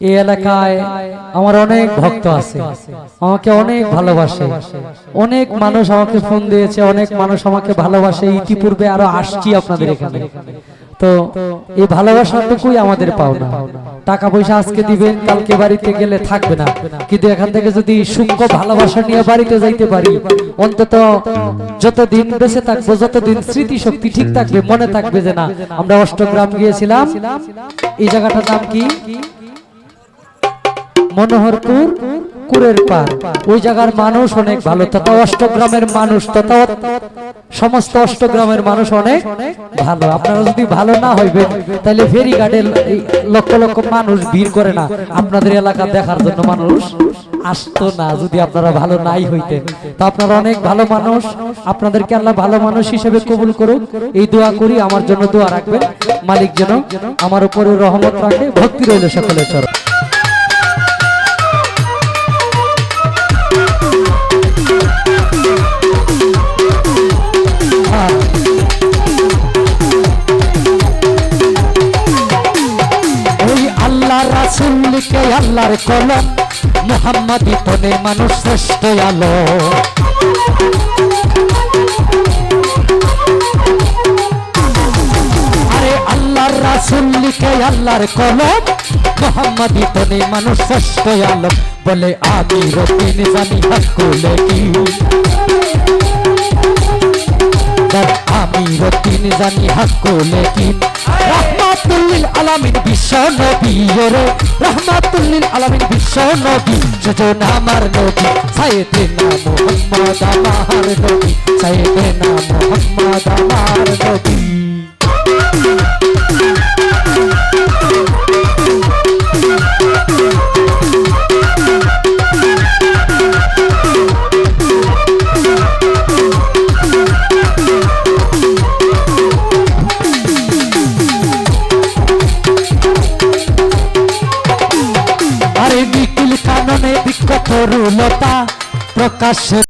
এই এলাকায় আমার অনেক ভক্ত আছে। আমাকে অনেক ভালোবাসে। অনেক মানুষ আমাকে ফোন দিয়েছে, অনেক মানুষ আমাকে ভালোবাসে। ইতিপূর্বে আরও আসছি আপনাদের এখানে। তো এই ভালোবাসাটুকুই আমাদের পাওনা। টাকা পয়সা আজকে দিবেন, কালকে বাড়িতে গেলে থাকবে না। কিন্তু এখান থেকে যদি সূক্ষ্ম ভালোবাসা নিয়ে বাড়িতে যাইতে পারি, অন্তত যতদিন বেঁচে থাকব, যতদিন স্মৃতি শক্তি ঠিক থাকবে, মনে থাকবে যে না, আমরা অষ্টগ্রাম গিয়েছিলাম। এই জায়গাটার নাম কি? মনোহরপুর, কুরের পার। ওই জায়গার মানুষ অনেক ভালো। তথা অষ্টগ্রামের মানুষ, তথা সমস্ত অষ্টগ্রামের মানুষ অনেক ভালো। আপনারা যদি ভালো না হইবেন তাহলে ফেরি ঘাটে লক্ষ লক্ষ মানুষ ভিড় করে না। আপনাদের এলাকা দেখার জন্য মানুষ আসতো না, যদি আপনারা ভালো নাই হইতেন। তো আপনারা অনেক ভালো মানুষ। আপনাদেরকে আল্লাহ ভালো মানুষ হিসেবে কবুল করুক। এই দোয়া করি, আমার জন্য দোয়া রাখবেন। মালিক যেন আমার উপরে রহমত রাখে। ভক্তি রইল সকলের চরণ। আল্লাহ রাসুলকে আল্লাহর কলম, মোহাম্মদ তনে মানুষ শ্রেষ্ঠ আলো। আরে আল্লাহর রাসুলকে আল্লাহর কলম, মোহাম্মদ তনে মানুষ শ্রেষ্ঠ আলো। বলে, আমি রতিন জানি হাকুলে কি? আমি রতিন জানি হাকুলে কি? রহমাতুল্লিল আলামিন বিশ্ব নবী রে রহমাতুল্লিল আলামিন বিশ্ব নবী। সুজন আমার নবী, সাইয়েদেনা মুহাম্মদ আমার নবী। সাইয়েদেনা মুহাম্মদ আমার নবী। বিক্ষত রুলতা প্রকাশ্যে